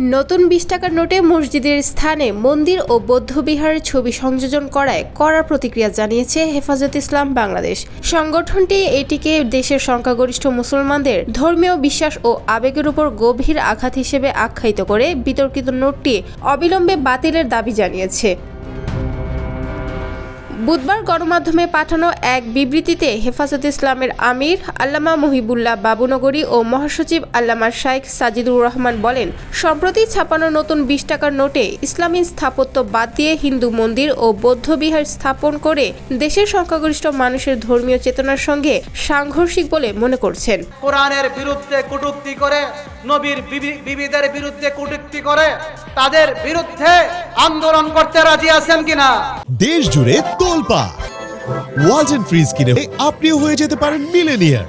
নতুন বিশ টাকার নোটে মসজিদের স্থানে মন্দির ও বৌদ্ধবিহারের ছবি সংযোজন করায় কড়া প্রতিক্রিয়া জানিয়েছে হেফাজত ইসলাম বাংলাদেশ। সংগঠনটি এটিকে দেশের সংখ্যাগরিষ্ঠ মুসলমানদের ধর্মীয় বিশ্বাস ও আবেগের উপর গভীর আঘাত হিসেবে আখ্যায়িত করে বিতর্কিত নোটটি অবিলম্বে বাতিলের দাবি জানিয়েছে। বুধবার গণমাধ্যমে পাঠানো এক বিবৃতিতে হেফাজত ইসলামের আমির আল্লামা মহিবুল্লাহ বাবুনগরী ও মহাসচিব আল্লামা শাইখ সাজিদুর রহমান বলেন, সম্প্রতি ছাপানো নতুন বিশ টাকার নোটে ইসলামী স্থাপত্য বাদ দিয়ে হিন্দু মন্দির ও বৌদ্ধ বিহার স্থাপন করে দেশের সংখ্যাগরিষ্ঠ মানুষের ধর্মীয় চেতনার সঙ্গে সাংঘর্ষিক বলে মনে করছেন। কোরআনের বিরুদ্ধে কটূক্তি করে, নবীর বিবিদের বিরুদ্ধে কটূক্তি করে, তাদের বিরুদ্ধে আন্দোলন করতে রাজি আছেন কিনা? দেশ জুড়ে তোলপা ওয়াজ ফ্রিজ কিনে আপনিও হয়ে যেতে পারেন মিলেনিয়ার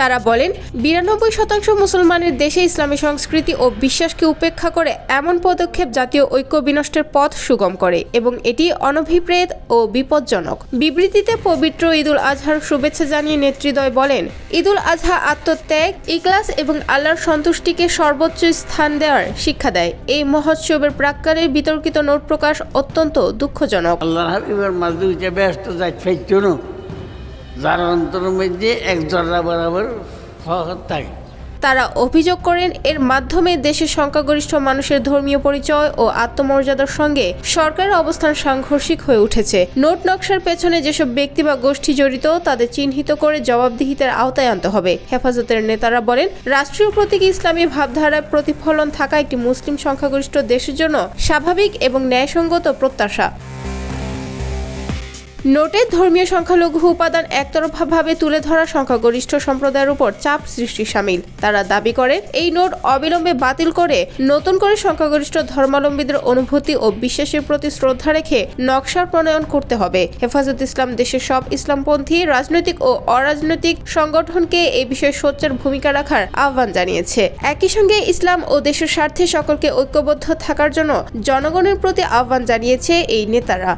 তারা বলেন, বিরানব্বই শতাংশ মুসলমানের দেশে ইসলামী সংস্কৃতি ও বিশ্বাসকে উপেক্ষা করে এমন পদক্ষেপ জাতীয় ঐক্য বিনষ্টের পথ সুগম করে এবং এটি অনভিপ্রেত ও বিপজ্জনক। বিবৃতিতে পবিত্র ঈদুল আজহার শুভেচ্ছা জানিয়ে নেতৃদ্বয় বলেন, ঈদুল আজহা আত্মত্যাগ ইকলাস এবং আল্লাহর সন্তুষ্টিকে সর্বোচ্চ স্থান দেওয়ার শিক্ষা দেয়। এই মহোৎসবের প্রাক্কালে বিতর্কিত নোট প্রকাশ অত্যন্ত দুঃখজনক। আল্লাহ ব্যস্ত যার মধ্যে এক জর্রা বরাবর থাকে। তারা অভিযোগ করেন, এর মাধ্যমে দেশের সংখ্যাগরিষ্ঠ মানুষের ধর্মীয় পরিচয় ও আত্মমর্যাদার সঙ্গে সরকারের অবস্থান সাংঘর্ষিক হয়ে উঠেছে। নোট নকশার পেছনে যেসব ব্যক্তি বা গোষ্ঠী জড়িত, তাদের চিহ্নিত করে জবাবদিহিতার আওতায় আনতে হবে। হেফাজতের নেতারা বলেন, রাষ্ট্রীয় প্রতীক ইসলামী ভাবধারায় প্রতিফলন থাকা একটি মুসলিম সংখ্যাগরিষ্ঠ দেশের জন্য স্বাভাবিক এবং ন্যায়সঙ্গত প্রত্যাশা। নোটে ধর্মীয় সংখ্যালঘু উপাদান একতরফাভাবে তুলে ধরা সংখ্যাগরিষ্ঠ সম্প্রদায়ের উপর চাপ সৃষ্টি সামিল। তারা দাবি করে, এই নোট অবিলম্বে বাতিল করে নতুন করে সংখ্যাগরিষ্ঠ ধর্মাবলম্বীদের অনুভূতি ও বিশ্বাসের প্রতি শ্রদ্ধা রেখে নকশার প্রণয়ন করতে হবে। হেফাজত ইসলাম দেশের সব ইসলামপন্থী রাজনৈতিক ও অরাজনৈতিক সংগঠনকে এই বিষয়ে সোচ্চার ভূমিকা রাখার আহ্বান জানিয়েছে। একই সঙ্গে ইসলাম ও দেশের স্বার্থে সকলকে ঐক্যবদ্ধ থাকার জন্য জনগণের প্রতি আহ্বান জানিয়েছে এই নেতারা।